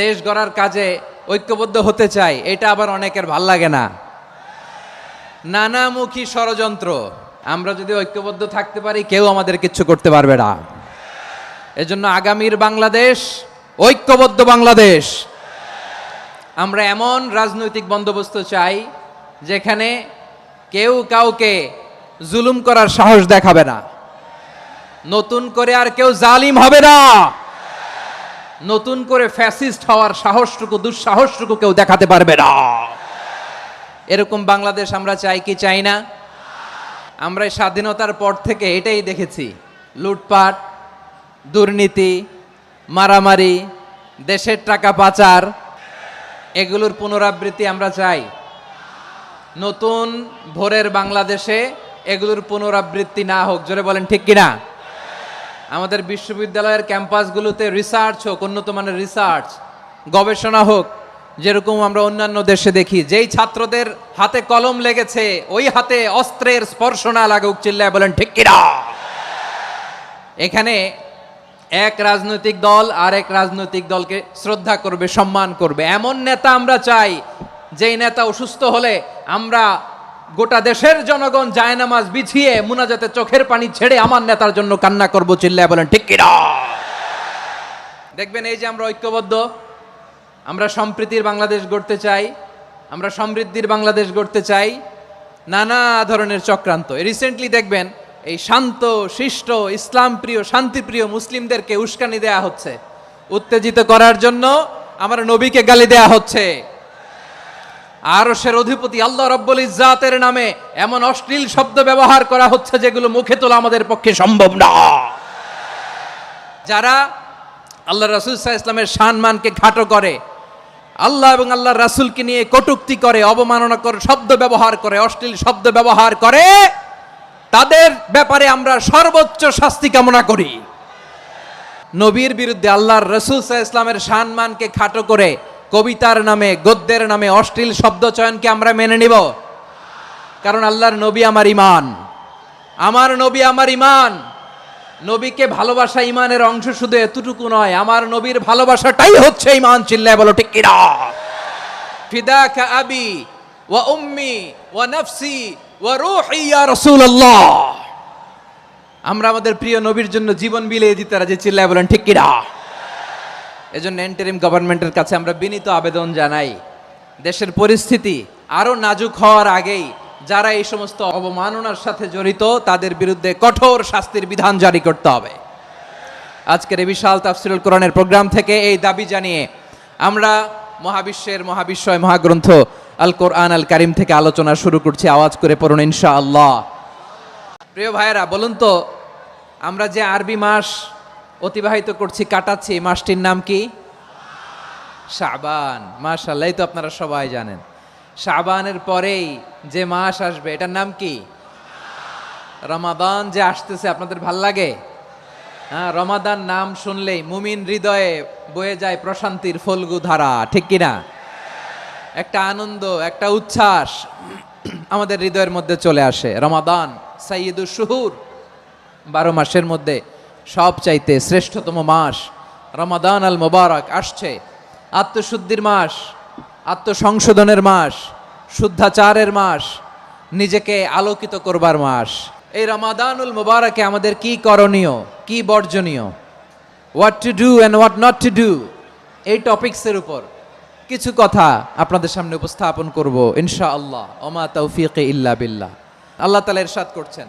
দেশ গড়ার কাজে ঐক্যবদ্ধ হতে চাই, এটা আবার অনেকের ভালো লাগে না। নানামুখী ষড়যন্ত্র, আমরা যদি ঐক্যবদ্ধ থাকতে পারি, কেউ আমাদের কিচ্ছু করতে পারবে না। এজন্য আগামীর বাংলাদেশ, ঐক্যবদ্ধ বাংলাদেশ। আমরা এমন রাজনৈতিক বন্দোবস্ত চাই, যেখানে কেউ কাউকে জুলুম করার সাহস দেখাবে না। নতুন করে আর কেউ জালিম হবে না। নতুন করে ফ্যাসিস্ট হওয়ার সাহসটুকু, দুঃসাহসটুকু কেউ দেখাতে পারবে না। এরকম বাংলাদেশ আমরা চাই কি চাই না? আমরা স্বাধীনতার পর থেকে এটাই দেখেছি। লুটপাট, দুর্নীতি, মারামারি, দেশের টাকা পাচার, এগুলোর পুনরাবৃত্তি আমরা চাই। নতুন ভোরের বাংলাদেশে এগুলোর পুনরাবৃত্তি না হোক, জোরে বলেন ঠিক কিনা? আমাদের বিশ্ববিদ্যালয়ের ক্যাম্পাসগুলোতে রিসার্চ হোক, উন্নত মানের রিসার্চ গবেষণা হোক, যেরকম আমরা অন্যান্য দেশে দেখি, যেই ছাত্রদের হাতে কলম লেগেছে, ওই হাতে অস্ত্রের স্পর্শ না লাগুক, চিল্লায় বলেন, ঠিক কিনা? এখানে এক রাজনৈতিক দল আর এক রাজনৈতিক দলকে শ্রদ্ধা করবে, সম্মান করবে। এমন নেতা আমরা চাই, যেই নেতা অসুস্থ হলে আমরা গোটা দেশের জনগণ জায়নামাজ বিছিয়ে মুনাজাতে চোখের পানি ছেড়ে আমার নেতার জন্য কান্না করব, চিল্লায় বলেন, ঠিক কিনা? দেখবেন, এই যে আমরা ঐক্যবদ্ধ, আমরা সম্প্রীতির বাংলাদেশ গড়তে চাই, আমরা সমৃদ্ধির বাংলাদেশ গড়তে চাই, নানা ধরনের চক্রান্ত। রিসেন্টলি দেখবেন, এই শান্ত, শিষ্ট ইসলাম প্রিয় শান্তিপ্রিয় মুসলিমদেরকে উস্কানি দেয়া হচ্ছে। উত্তেজিত করার জন্য আমার নবীকে গালি দেয়া হচ্ছে। আরশের অধিপতি আল্লাহ রব্বুল ইজ্জাতের নামে এমন অশ্লীল শব্দ ব্যবহার করা হচ্ছে যেগুলো মুখে তোলা আমাদের পক্ষে সম্ভব না। যারা আল্লাহ রাসুল ইসলামের সম্মানকে খাটো করে, আল্লাহ এবং আল্লাহ রাসুলকে নিয়ে কটুক্তি করে অবমাননা করে শব্দ ব্যবহার করে, অশ্লীল শব্দ ব্যবহার করে, তাদের ব্যাপারে আমরা সর্বোচ্চ শাস্তি কামনা করি। নবীর বিরুদ্ধে আল্লাহর রসুল ইসলামের সম্মানকে খাটো করে কবিতার নামে, গদ্যের নামে অশ্লীল শব্দ চয়নকে আমরা মেনে নিব। কারণ আল্লাহর নবী আমার ইমান আমার নবী আমার ইমান নবীকে ভালোবাসা ইমানের অংশ শুধু এতটুকু নয়, আমার নবীর ভালোবাসাটাই হচ্ছে ইমান চিল্লায় বলো, ঠিক আবি ওয়া উম্মি ওয়া নফসি ওয়া রূহি, ইয়া রাসূলুল্লাহ। আমরা আমাদের প্রিয় নবীর জন্য জীবন বিলিয়ে দিতে রাজি, চিল্লায় বলেন, ঠিক কিনা? এজন্য এন্টারিম গভর্নমেন্টের কাছে আমরা বিনীত আবেদন জানাই, দেশের পরিস্থিতি আরও নাজুক হওয়ার আগেই যারা এই সমস্ত অবমাননার সাথে জড়িত, তাদের বিরুদ্ধে কঠোর শাস্তির বিধান জারি করতে হবে। আজকের এই বিশাল তাফসিরুল কোরআনের প্রোগ্রাম থেকে এই দাবি জানিয়ে আমরা মহাবিশ্বের মহাবিশ্বয় মহাগ্রন্থ আল কোরআন আল কারিম থেকে আলোচনা শুরু করছি, আওয়াজ করে পড়ুন ইনশা আল্লাহ প্রিয় ভাইয়েরা, বলুন তো, আমরা যে আরবি মাস অতিবাহিত করছি, কাটাচ্ছি। মাসটির নাম কি? শাবান। মাশাল্লাহ এই তো আপনারা সবাই জানেন। শাবানের পরেই যে মাস আসবে, এটার নাম কি? রমাদান যে আসতেছে, আপনাদের ভালো লাগে? হ্যাঁ রমাদান নাম শুনলেই মুমিন হৃদয়ে বয়ে যায় প্রশান্তির ফলগু ধারা, ঠিক কিনা একটা আনন্দ, একটা উচ্ছ্বাস আমাদের হৃদয়ের মধ্যে চলে আসে। রমাদান সাইয়দুর শুহুর, বারো মাসের মধ্যে। সব চাইতে শ্রেষ্ঠতম মাস, রমাদান আল মোবারক, আসছে। আত্মশুদ্ধির মাস, আত্মসংশোধনের মাস, শুদ্ধাচারের মাস, নিজেকে আলোকিত করবার মাস। এই রমাদানুল মোবারকে আমাদের কি করণীয়, কি বর্জনীয়? What to do and what not to do এই টপিক্সের উপর কিছু কথা আপনাদের সামনে উপস্থাপন করব ইনশা আল্লাহ ওমা তৌফিক ইল্লা বিল্লাহ। আল্লাহ তালা ইরশাদ করছেন।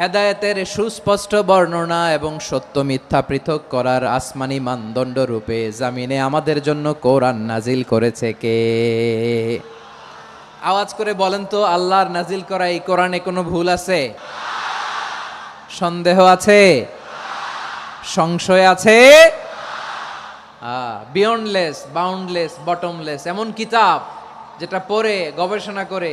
হেদায়েতের সুস্পষ্ট বর্ণনা এবং সত্য মিথ্যা পৃথক করার আসমানি মানদণ্ড রূপে জামিনে আমাদের জন্য কোরআন নাজিল করেছে কে? আওয়াজ করে বলেন তো, আল্লাহর নাজিল করা এই কোরআনে কোনো ভুল আছে? সন্দেহ আছে? সংশয় আছে? বিয়ন্ডলেস বাউন্ডলেস বটমলেস এমন কিতাব যেটা পড়ে, গবেষণা করে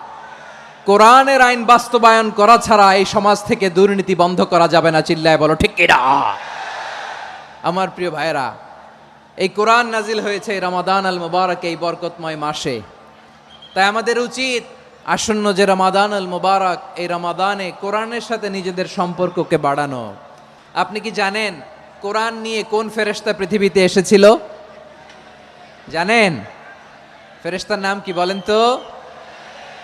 কোরআনের আইন বাস্তবায়ন করা ছাড়া এই সমাজ থেকে দুর্নীতি বন্ধ করা যাবে না, চিল্লায় বলো, ঠিক কিনা? আমার প্রিয় ভাইরা এই কোরআন নাজিল হয়েছে রমাদান আল মুবারক এই বরকতময় মাসে। তাই আমাদের উচিত আসন্ন যে রমাদান আল মুবারক, এই রমাদানে কোরআনের সাথে নিজেদের সম্পর্ককে বাড়ানো। আপনি কি জানেন কোরআন নিয়ে কোন ফেরেশতা পৃথিবীতে এসেছিল? জানেন? ফেরেশতার নাম কি বলেন তো?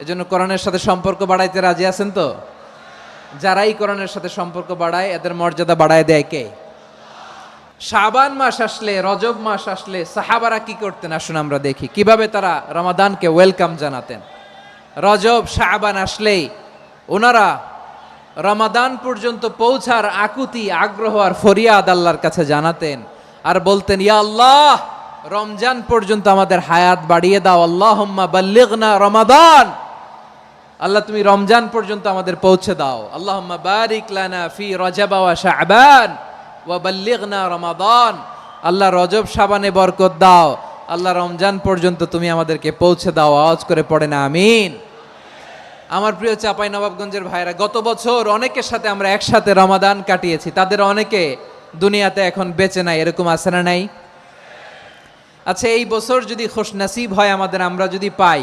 এজন্য কোরআনের সাথে সম্পর্ক বাড়াইতে রাজি আছেন তো? যারাই কোরআনের সাথে সম্পর্ক বাড়ায়, এদের মর্যাদা বাড়ায় দেয় কে? শাবান মাস আসলে, রজব মাস আসলে সাহাবারা কি করতেন? আসুন আমরা দেখি। কীভাবে তারা রমাদানকে ওয়েলকাম জানাতেন? রজব, শাবান আসলেই ওনারা রমাদান পর্যন্ত পৌঁছার আকুতি, আগ্রহ আর ফরিয়াদ আল্লাহর কাছে জানাতেন আর বলতেন, ইয়া আল্লাহ, রমজান পর্যন্ত আমাদের হায়াত বাড়িয়ে দাও। আল্লাহুম্মা বাল্লিগনা রমাদান। আল্লাহ, তুমি রমজান পর্যন্ত আমাদের পৌঁছে দাও। আল্লাহুম্মা বারিক লানা ফি রজব ওয়া শাবান রমাদান। আল্লাহ, রজব, শাবানে বরকত দাও। আল্লাহ, রমজান পর্যন্ত তুমি আমাদেরকে পৌঁছে দাও। আওয়াজ করে পড়ে না আমিন। আমার প্রিয় চাপাই নবাবগঞ্জের ভাইরা গত বছর অনেকের সাথে আমরা একসাথে রমাদান কাটিয়েছি। তাদের অনেকে দুনিয়াতে এখন বেঁচে নাই, এরকম আছে না নাই? আচ্ছা এই বছর যদি খোশ নাসিব হয় আমাদের, আমরা যদি পাই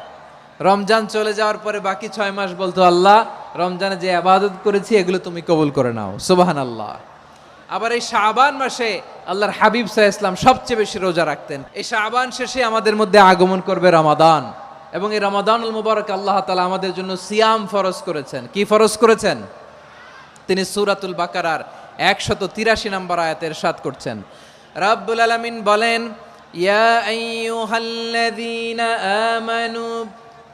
রমজান চলে যাওয়ার পরে বাকি ছয় মাস বলতো, আল্লাহ, রমজানে যে আবাদত করেছি, এগুলো তুমি কবুল করে নাও। সুবাহান আল্লাহ আবার এই শাবান মাসে আল্লাহর হাবিব সাহ ইসলাম সবচেয়ে বেশি রোজা রাখতেন। এই শাবান শেষে আমাদের মধ্যে আগমন করবে রমাদান। এবং এই রমাদানুল মুবারক আল্লাহ তালা আমাদের জন্য সিয়াম ফরজ করেছেন। কি ফরজ করেছেন? তিনি সুরাতুল বাকারার একশত তিরাশি নম্বর আয়াতের সাত করছেন। রাব্বুল আলামিন বলেন, ইয়া আমানু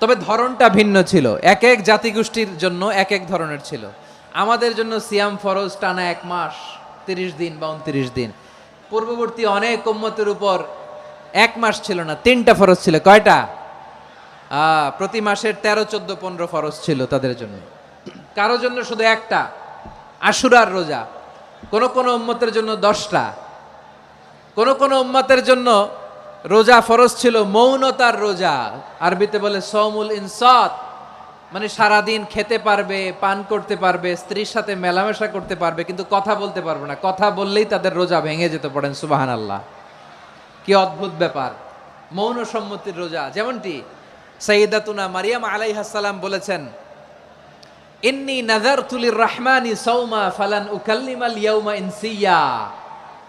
তবে ধরনটা ভিন্ন ছিল। এক এক জাতিগোষ্ঠীর জন্য এক এক ধরনের ছিল। আমাদের জন্য সিয়াম ফরজ টানা এক মাস, তিরিশ দিন বা উনত্রিশ দিন। পূর্ববর্তী অনেক উম্মতের উপর এক মাস ছিল না, তিনটা ফরজ ছিল। কয়টা? প্রতি মাসের তেরো, চোদ্দ, পনেরো ফরজ ছিল তাদের জন্য। কারও জন্য শুধু একটা, আশুরার রোজা। কোন কোন উম্মতের জন্য দশটা। কোন কোন উম্মতের জন্য রোজা ফরজ ছিল, মৌনতার রোজা। আরবিতে বলে সৌমুল ইনসাত। মানে সারাদিন খেতে পারবে, পান করতে পারবে, স্ত্রীর সাথে মেলামেশা করতে পারবে, কিন্তু কথা বলতে পারবে না। কথা বললেই তাদের রোজা ভেঙে যেতে পারেন সুবাহান আল্লাহ কি অদ্ভুত ব্যাপার। মৌন সম্মতির রোজা, যেমনটি সৈয়দাতুনা মারিয়াম আলাইহাসাল্লাম বলেছেন, ইন্নি নাজার তুলির রহমানি সৌমা ফালান উকাল্লিমাল ইয়াউমা ইনসিয়া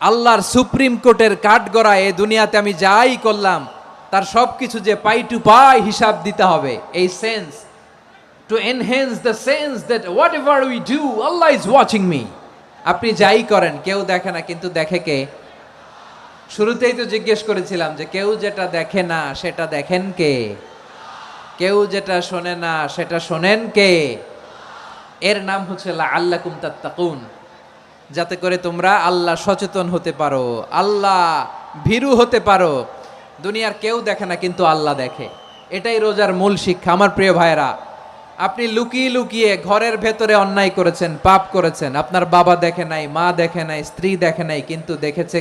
আল্লাহর সুপ্রিম কোর্টের কাঠগড়া এ দুনিয়াতে আমি যাই করলাম, তার সব কিছু যে পাই টু পাই হিসাব দিতে হবে। এই sense to enhance the sense that whatever we do Allah is watching me আপনি যাই করেন, কেউ দেখে না, কিন্তু দেখে কে? শুরুতেই তো জিজ্ঞেস করেছিলাম যে কেউ যেটা দেখে না, সেটা দেখেন কে? কেউ যেটা শোনে না, সেটা শোনেন কে? এর নাম হচ্ছে আল্লাহ তাত্তাকুন। যাতে করে তোমরা আল্লাহ সচেতন হতে পারো, আল্লাহ ভীরু হতে পারো। দুনিয়ার কেউ দেখে না, কিন্তু আল্লাহ দেখে। এটাই রোজার মূল শিক্ষা, আমার প্রিয় ভাইরা আপনি লুকিয়ে লুকিয়ে ঘরের ভেতরে অন্যায় করেছেন, পাপ করেছেন। আপনার বাবা দেখে নাই, মা দেখে নাই, স্ত্রী দেখে নাই, কিন্তু দেখেছে